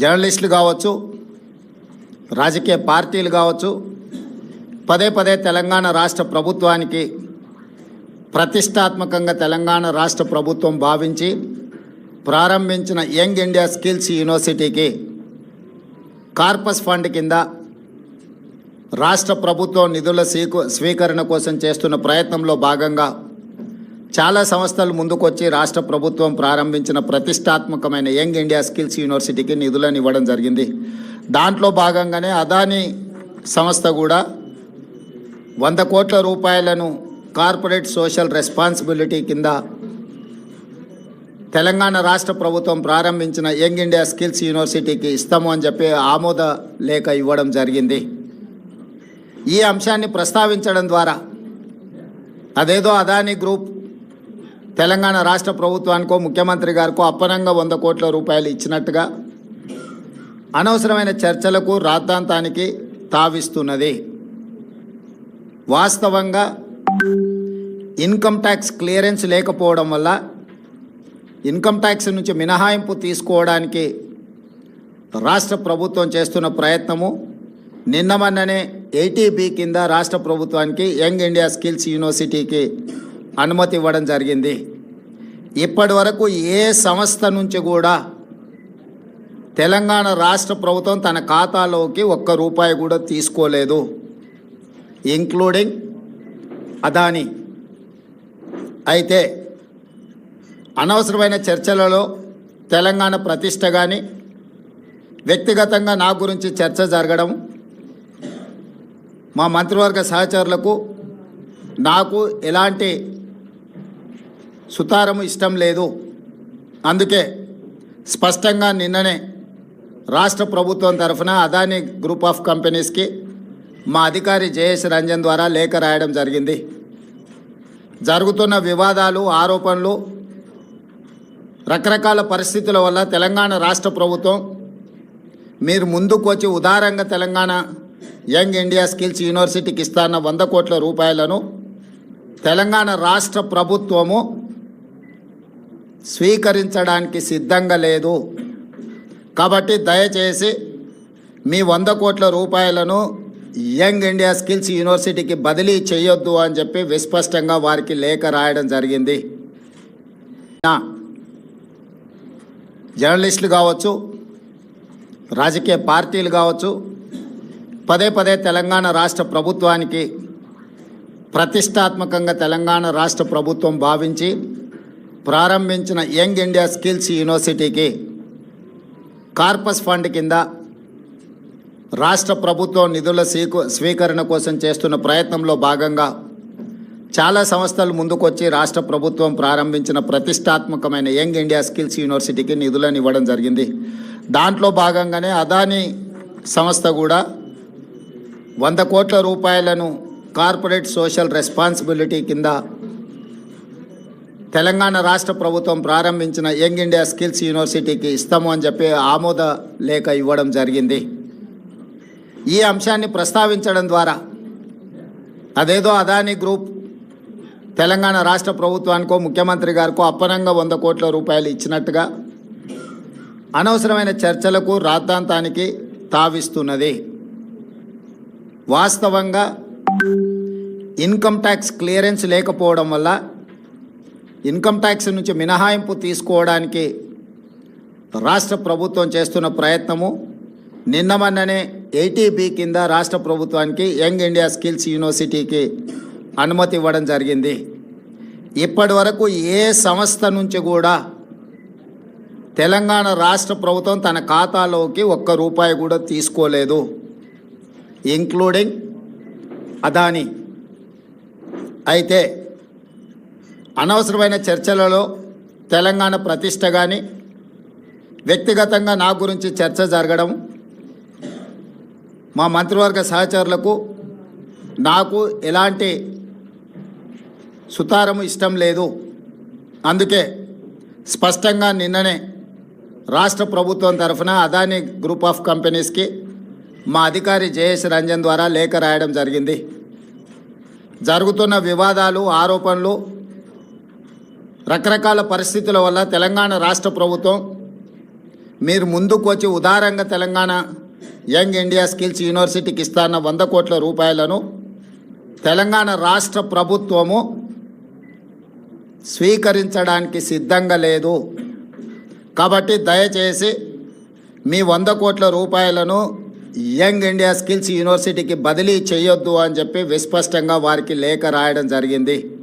జర్నలిస్టులు కావచ్చు రాజకీయ పార్టీలు కావచ్చు పదే పదే తెలంగాణ రాష్ట్ర ప్రభుత్వానికి ప్రతిష్టాత్మకంగా తెలంగాణ రాష్ట్ర ప్రభుత్వం భావించి ప్రారంభించిన యంగ్ ఇండియా స్కిల్స్ యూనివర్సిటీకి కార్పస్ ఫండ్ కింద రాష్ట్ర ప్రభుత్వం నిధుల స్వీకరణ కోసం చేస్తున్న ప్రయత్నంలో భాగంగా చాలా సంస్థలు ముందుకొచ్చి రాష్ట్ర ప్రభుత్వం ప్రారంభించిన ప్రతిష్టాత్మకమైన యంగ్ ఇండియా స్కిల్స్ యూనివర్సిటీకి నిధులను ఇవ్వడం జరిగింది. దాంట్లో భాగంగానే అదానీ సంస్థ కూడా వంద కోట్ల రూపాయలను కార్పొరేట్ సోషల్ రెస్పాన్సిబిలిటీ కింద తెలంగాణ రాష్ట్ర ప్రభుత్వం ప్రారంభించిన యంగ్ ఇండియా స్కిల్స్ యూనివర్సిటీకి ఇస్తాము అని చెప్పి ఆమోద లేఖ ఇవ్వడం జరిగింది. ఈ అంశాన్ని ప్రస్తావించడం ద్వారా అదేదో అదానీ గ్రూప్ తెలంగాణ రాష్ట్ర ప్రభుత్వానికో ముఖ్యమంత్రి గారికో అప్పనంగా వంద కోట్ల రూపాయలు ఇచ్చినట్టుగా అనవసరమైన చర్చలకు రాద్ధాంతానికి తావిస్తున్నది. వాస్తవంగా ఇన్కమ్ ట్యాక్స్ క్లియరెన్స్ లేకపోవడం వల్ల ఇన్కమ్ ట్యాక్స్ నుంచి మినహాయింపు తీసుకోవడానికి రాష్ట్ర ప్రభుత్వం చేస్తున్న ప్రయత్నము నిన్న మొన్ననే ఏటీబీ కింద రాష్ట్ర ప్రభుత్వానికి యంగ్ ఇండియా స్కిల్స్ యూనివర్సిటీకి అనుమతి ఇవ్వడం జరిగింది. ఇప్పటి వరకు ఏ సంస్థ నుంచి కూడా తెలంగాణ రాష్ట్ర ప్రభుత్వం తన ఖాతాలోకి ఒక్క రూపాయి కూడా తీసుకోలేదు ఇంక్లూడింగ్ అదాని అయితే అనవసరమైన చర్చలలో తెలంగాణ ప్రతిష్ట కానీ వ్యక్తిగతంగా నా గురించి చర్చ జరగడం మా మంత్రివర్గ సహచరులకు నాకు ఎలాంటి సుతారము ఇష్టం లేదు. అందుకే స్పష్టంగా నిన్ననే రాష్ట్ర ప్రభుత్వం తరఫున అదాని గ్రూప్ ఆఫ్ కంపెనీస్కి మా అధికారి జయేష్ రంజన్ ద్వారా లేఖ రాయడం జరిగింది. జరుగుతున్న వివాదాలు ఆరోపణలు రకరకాల పరిస్థితుల వల్ల తెలంగాణ రాష్ట్ర ప్రభుత్వం మీరు ముందుకు వచ్చి ఉదారంగా తెలంగాణ యంగ్ ఇండియా స్కిల్స్ యూనివర్సిటీకి ఇస్తాన్న వంద కోట్ల రూపాయలను తెలంగాణ రాష్ట్ర ప్రభుత్వము స్వీకరించడానికి సిద్ధంగా లేదు. కాబట్టి దయచేసి మీ వంద కోట్ల రూపాయలను యంగ్ ఇండియా స్కిల్స్ యూనివర్సిటీకి బదిలీ చేయొద్దు అని చెప్పి విస్పష్టంగా వారికి లేఖ రాయడం జరిగింది. నా జర్నలిస్టులు కావచ్చు రాజకీయ పార్టీలు కావచ్చు పదే పదే తెలంగాణ రాష్ట్ర ప్రభుత్వానికి ప్రతిష్టాత్మకంగా తెలంగాణ రాష్ట్ర ప్రభుత్వం భావించి ప్రారంభించిన యంగ్ ఇండియా స్కిల్స్ యూనివర్సిటీకి కార్పస్ ఫండ్ కింద రాష్ట్ర ప్రభుత్వం నిధుల స్వీకు స్వీకరణ కోసం చేస్తున్న ప్రయత్నంలో భాగంగా చాలా సంస్థలు ముందుకొచ్చి రాష్ట్ర ప్రభుత్వం ప్రారంభించిన ప్రతిష్టాత్మకమైన యంగ్ ఇండియా స్కిల్స్ యూనివర్సిటీకి నిధులను ఇవ్వడం జరిగింది. దాంట్లో భాగంగానే అదానీ సంస్థ కూడా వంద కోట్ల రూపాయలను కార్పొరేట్ సోషల్ రెస్పాన్సిబిలిటీ కింద తెలంగాణ రాష్ట్ర ప్రభుత్వం ప్రారంభించిన యంగ్ ఇండియా స్కిల్స్ యూనివర్సిటీకి ఇస్తాము అని చెప్పి ఆమోద లేఖ ఇవ్వడం జరిగింది. ఈ అంశాన్ని ప్రస్తావించడం ద్వారా అదేదో అదాని గ్రూప్ తెలంగాణ రాష్ట్ర ప్రభుత్వానికో ముఖ్యమంత్రి గారికో అప్పనంగా వంద కోట్ల రూపాయలు ఇచ్చినట్టుగా అనవసరమైన చర్చలకు రాద్ధాంతానికి తావిస్తున్నది. వాస్తవంగా ఇన్కమ్ ట్యాక్స్ క్లియరెన్స్ లేకపోవడం వల్ల ఇన్కమ్ ట్యాక్స్ నుంచి మినహాయింపు తీసుకోవడానికి రాష్ట్ర ప్రభుత్వం చేస్తున్న ప్రయత్నము. నిన్న మొన్ననే ఏటీబీ కింద రాష్ట్ర ప్రభుత్వానికి యంగ్ ఇండియా స్కిల్స్ యూనివర్సిటీకి అనుమతి ఇవ్వడం జరిగింది. ఇప్పటి వరకు ఏ సంస్థ నుంచి కూడా తెలంగాణ రాష్ట్ర ప్రభుత్వం తన ఖాతాలోకి ఒక్క రూపాయి కూడా తీసుకోలేదు. ఇంక్లూడింగ్ అదాని. అయితే అనవసరమైన చర్చలలో తెలంగాణ ప్రతిష్ట కానీ వ్యక్తిగతంగా నా గురించి చర్చ జరగడం మా మంత్రివర్గ సహచరులకు నాకు ఎలాంటి సుతారము ఇష్టం లేదు. అందుకే స్పష్టంగా నిన్ననే రాష్ట్ర ప్రభుత్వం తరఫున అదాని గ్రూప్ ఆఫ్ కంపెనీస్కి మా అధికారి జయేష్ రంజన్ ద్వారా లేఖ రాయడం జరిగింది. జరుగుతున్న వివాదాలు ఆరోపణలు రకరకాల పరిస్థితుల వల్ల తెలంగాణ రాష్ట్ర ప్రభుత్వం మీరు ముందుకు వచ్చి ఉదారంగా తెలంగాణ యంగ్ ఇండియా స్కిల్స్ యూనివర్సిటీకి ఇస్తాన్న వంద కోట్ల రూపాయలను తెలంగాణ రాష్ట్ర ప్రభుత్వము స్వీకరించడానికి సిద్ధంగా లేదు. కాబట్టి దయచేసి మీ వంద కోట్ల రూపాయలను యంగ్ ఇండియా స్కిల్స్ యూనివర్సిటీకి బదిలీ చేయొద్దు అని చెప్పి విస్పష్టంగా వారికి లేఖ రాయడం జరిగింది.